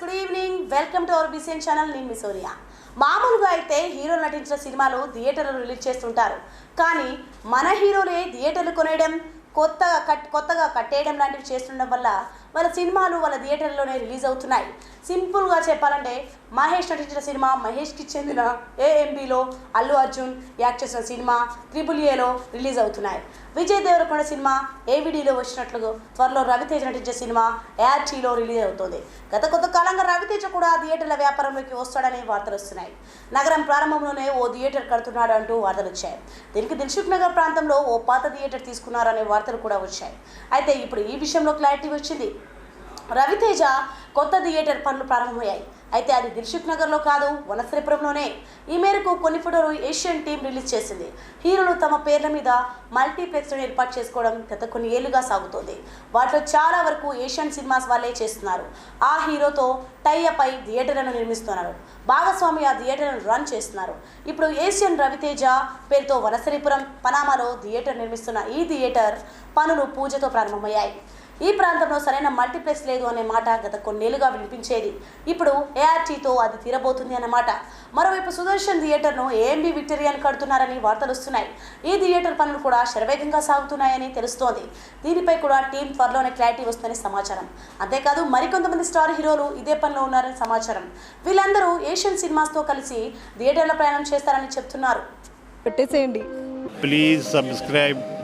Good evening welcome to our BCN channel నేను మీ సోనియా. మామూలుగా అయితే హీరోలు నటించిన సినిమాలు థియేటర్లో రిలీజ్ చేస్తుంటారు. కానీ మన హీరోలే థియేటర్లు కొనేయడం కొత్తగా కట్ కొత్తగా కట్టేయడం లాంటివి చేస్తుండడం వల్ల వాళ్ళ సినిమాలు వాళ్ళ థియేటర్లోనే రిలీజ్ అవుతున్నాయి. సింపుల్గా చెప్పాలంటే మహేష్ నటించిన సినిమా మహేష్కి చెందిన ఏఎంబీలో అల్లు అర్జున్ యాక్ట్ చేసిన సినిమా ట్రిపుల్ ఏలో రిలీజ్ అవుతున్నాయి. విజయ్ దేవరకొండ సినిమా ఏవిడిలో వచ్చినట్లు త్వరలో రవితేజ నటించే సినిమా ఏఆర్టీలో రిలీజ్ అవుతుంది. గత కొంత కాలంగా రవితేజ కూడా థియేటర్ల వ్యాపారంలోకి వస్తాడనే వార్తలు వస్తున్నాయి. నగరం ప్రారంభంలోనే ఓ థియేటర్ కడుతున్నాడు అంటూ వార్తలు వచ్చాయి. దీనికి దిల్సుఖ్ నగర్ ప్రాంతంలో ఓ పాత థియేటర్ తీసుకున్నారనే వార్తలు కూడా వచ్చాయి. అయితే ఇప్పుడు ఈ విషయంలో క్లారిటీ వచ్చింది. రవితేజ కొత్త థియేటర్ పనులు ప్రారంభమయ్యాయి. అయితే అది దిల్షుక్ నగర్లో కాదు వనశ్రీపురంలోనే ఈ మేరకు కొన్ని ఫోటోలు ఏషియన్ టీం రిలీజ్ చేసింది. హీరోలు తమ పేర్ల మీద మల్టీప్లెక్స్లను ఏర్పాటు చేసుకోవడం గత కొన్ని ఏళ్ళుగా సాగుతోంది. వాటిలో చాలా వరకు ఏషియన్ సినిమాస్ వాళ్ళే చేస్తున్నారు. ఆ హీరోతో టైఅప్ అయి థియేటర్లను నిర్మిస్తున్నారు. భాగస్వామి ఆ థియేటర్ను రన్ చేస్తున్నారు. ఇప్పుడు ఏషియన్ రవితేజ పేరుతో వనశ్రీపురం పనామాలో థియేటర్ నిర్మిస్తున్న ఈ థియేటర్ పనులు పూజతో ప్రారంభమయ్యాయి. ఈ ప్రాంతంలో సరైన మల్టీప్లెక్స్ లేదు అనే మాట గత కొన్నేళ్ళుగా వినిపించేది. ఇప్పుడు ఏఆర్టీతో అది తీరబోతుంది అన్నమాట. మరోవైపు సుదర్శన్ థియేటర్ను ఏఎంబి విక్టోరియాని కడుతున్నారని వార్తలు వస్తున్నాయి. ఈ థియేటర్ పనులు కూడా శరవేగంగా సాగుతున్నాయని తెలుస్తోంది. దీనిపై కూడా టీం త్వరలోనే క్లారిటీ వస్తుందని సమాచారం. అంతేకాదు మరికొంతమంది స్టార్ హీరోలు ఇదే పనిలో ఉన్నారని సమాచారం. వీళ్ళందరూ ఏషియన్ సినిమాస్తో కలిసి థియేటర్ల ప్రయాణం చేస్తారని చెప్తున్నారు. పెట్టేసేయండి. Please subscribe